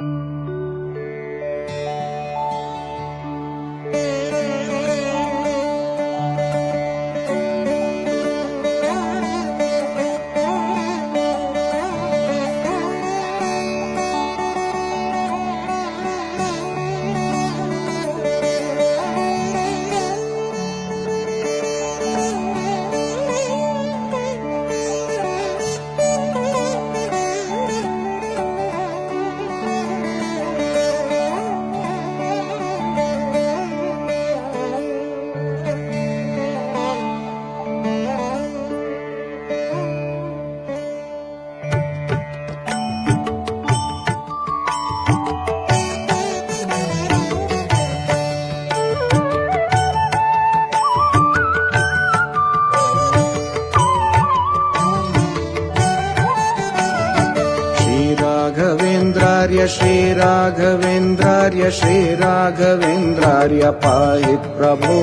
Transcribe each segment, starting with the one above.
श्रीराघवेन्द्रार्य श्रीराघवेन्द्रार्य श्रीराघवेन्द्रार्य पाहि प्रभो।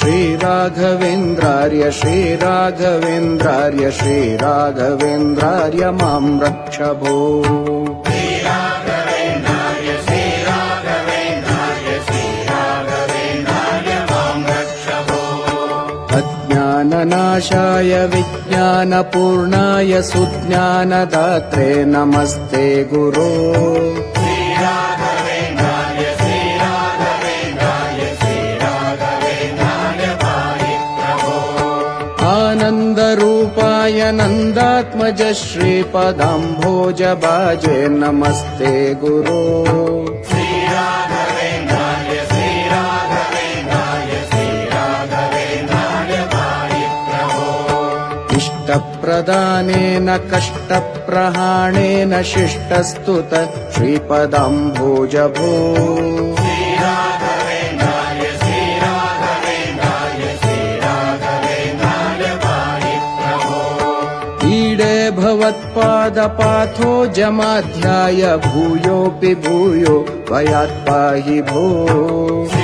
श्रीराघवेन्द्रार्य श्रीराघवेन्द्रार्य श्रीराघवेन्द्रार्य मां रक्ष भो अज्ञाननाशाय विज्ञानपूर्णाय सुज्ञानदात्रे नमस्ते गुरो। आनन्दरूपाय नन्दात्मज श्रीपदाम्भोजबाजे नमस्ते गुरो इष्टप्रदानेन कष्टप्रहाणेन शिष्टस्तुत श्रीपदाम्भोज ईडे भवत्पादपाथो जमाध्याय भूयोऽपि भूयो भयात् पाहि भो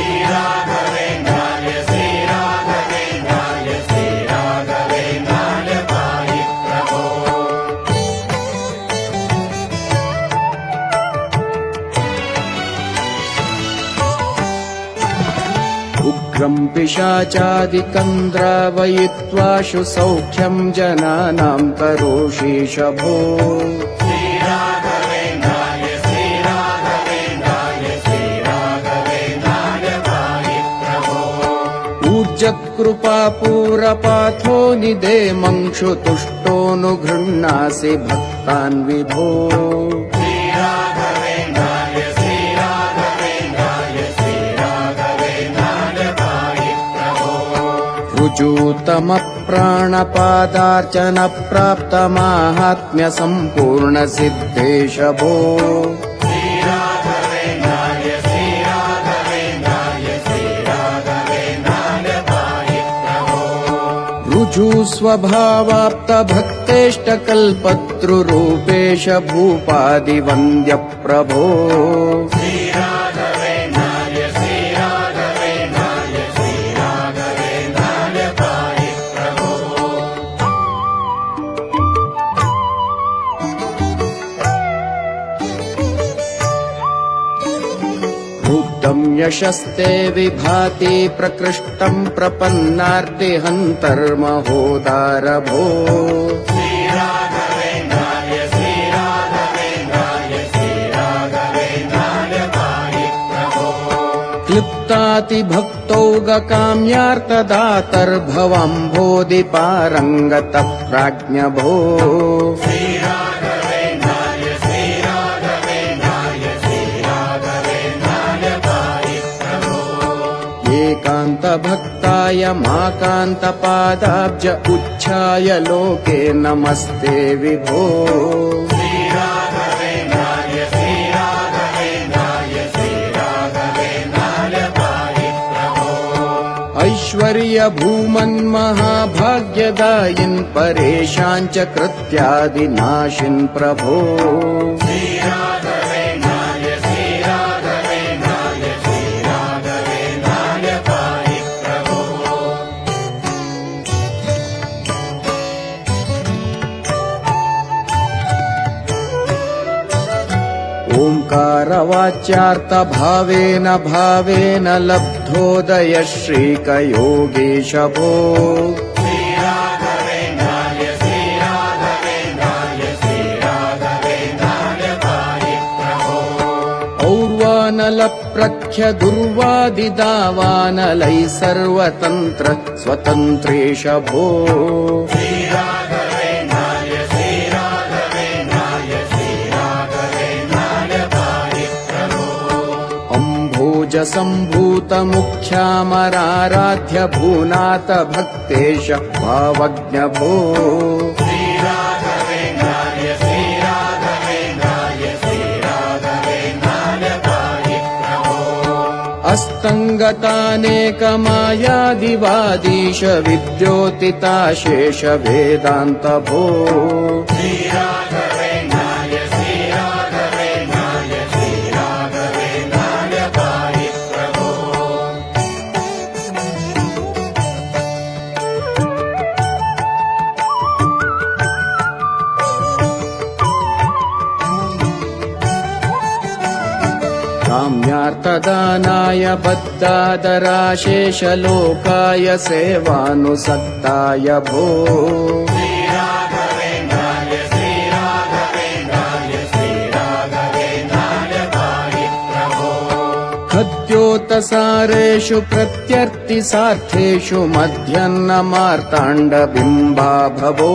उग्रम् पिशाचादिकम् द्रावयित्वाशु सौख्यम् जनानाम् करोषीश भो ऊर्जकृपापूरपाथो निदेमङ्क्षु तुष्टोऽनुगृह्णासि भक्तान् विभो ऋजूतमप्राणपादार्चन प्राप्तमाहात्म्य सम्पूर्ण सिद्धेश भो ऋजु स्वभावाप्तभक्तेष्टकल्पतृरूपेश भूपादिवन्द्य प्रभो यशस्ते विभाति प्रकृष्टम् प्रपन्नार्तिहन्तर्महोदार भो क्लिप्तातिभक्तौगकाम्यार्तदातर्भवम्भोदिपारङ्गत एकान्तभक्ताय माकान्तपादाब्ज उच्छाय लोके नमस्ते विभो। ऐश्वर्यभूमन्महाभाग्यदायिन् परेशाञ्च कृत्यादिनाशिन् प्रभो प्रवाच्यार्थभावेन भावेन लब्धोदय श्रीकयोगीश भो और्वानलप्रख्य दुर्वादिदावानलैः सर्वतन्त्र स्वतन्त्रेश भो अम्भोजसम्भूतमुख्यामराराध्य भूनाथ भक्तेश भावज्ञ भो अस्तङ्गतानेकमायादिवादीश विद्योतिताशेष वेदान्त भो। काम्यार्थदानाय बद्धादराशेषलोकाय सेवानुसक्ताय भो खद्योतसारेषु प्रत्यर्थिसार्थेषु मध्यन्नमार्ताण्डबिम्बा भवो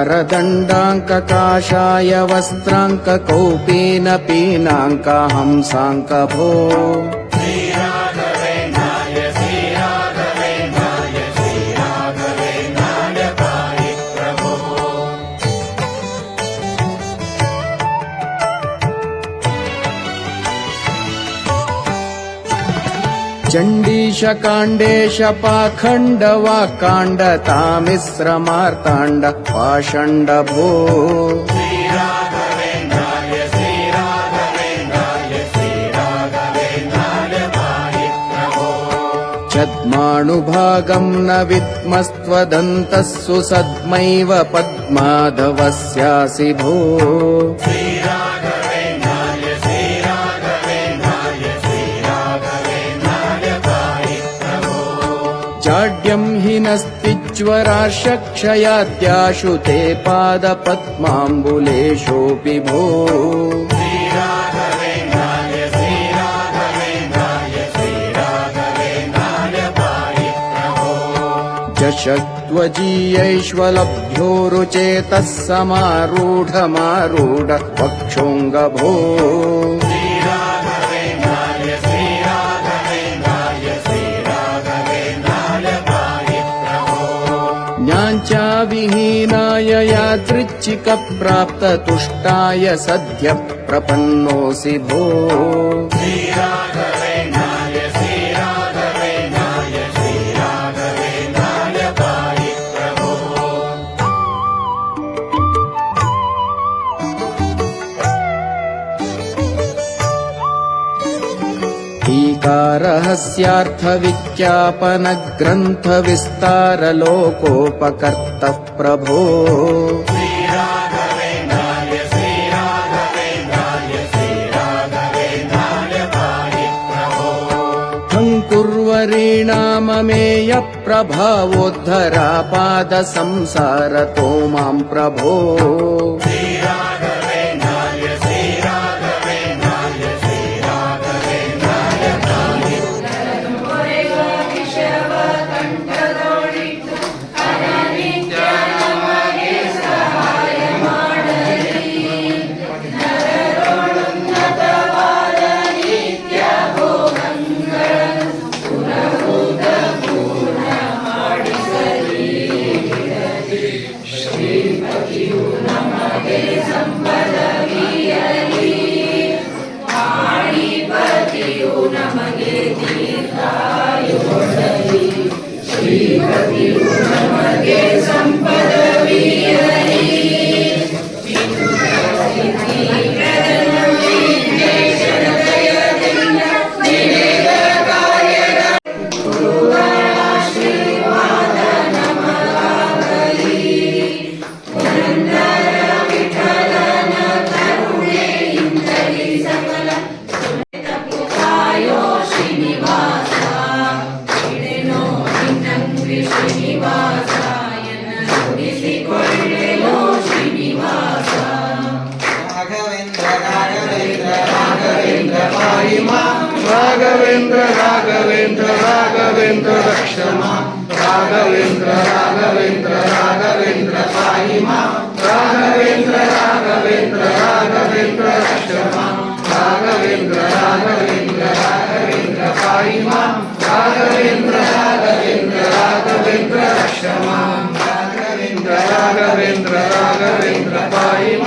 नणत्कारदण्डाङ्ककाशाय वस्त्राङ्ककौपीन पीनाङ्क हंसाङ्क भो चण्डीशकाण्डेश पाखण्ड वाकाण्ड तामिश्रमार्ताण्ड पाषण्ड भो छद्माणुभागं न विद्मस्त्वदन्तः सुसद्मैव पद्माधवस्यासि भो जाड्यं हि नस्तिज्वराशक्षयाद्याशु ते पादपद्माम्बुलेशोऽपि भो। जशत्वजीयैष्वलभ्योरुचेतः समारूढमारूढ वक्षोऽङ्गभो विहीनाय यादृच्छिकप्राप्ततुष्टाय सद्य प्रपन्नोऽसि भो टीकारहस्यार्थविज्ञापनग्रन्थविस्तारलोकोपकर्तः प्रभो। कुर्वरीणाममेय प्रभावोद्धरापादसंसारतो माम् प्रभो ರಾಘವೇಂದ್ರ ರಾಘವೇಂದ್ರ ರಕ್ಷಣ ರಾಘವೇಂದ್ರ ರಾಘವೇಂದ್ರ ರಾಘವೇಂದ್ರ ಸಾಯಿಮ ರಾಘವೇಂದ್ರ ರಾಘವೇಂದ್ರ ರಾಘವೇಂದ್ರ ರಕ್ಷಣ ರಾಘವೇಂದ್ರ ರಾಘವೇಂದ್ರ ರಾಘವೇಂದ್ರ ಸಾಯಿಮ ರಾಘವೇಂದ್ರ ರಾಘವೇಂದ್ರ ರಾಘವೇಂದ್ರ ರಕ್ಷಣ ರಾಘವೇಂದ್ರ ರಾಘವೇಂದ್ರ ರಾಘವೇಂದ್ರ ಸಾಯಿಮ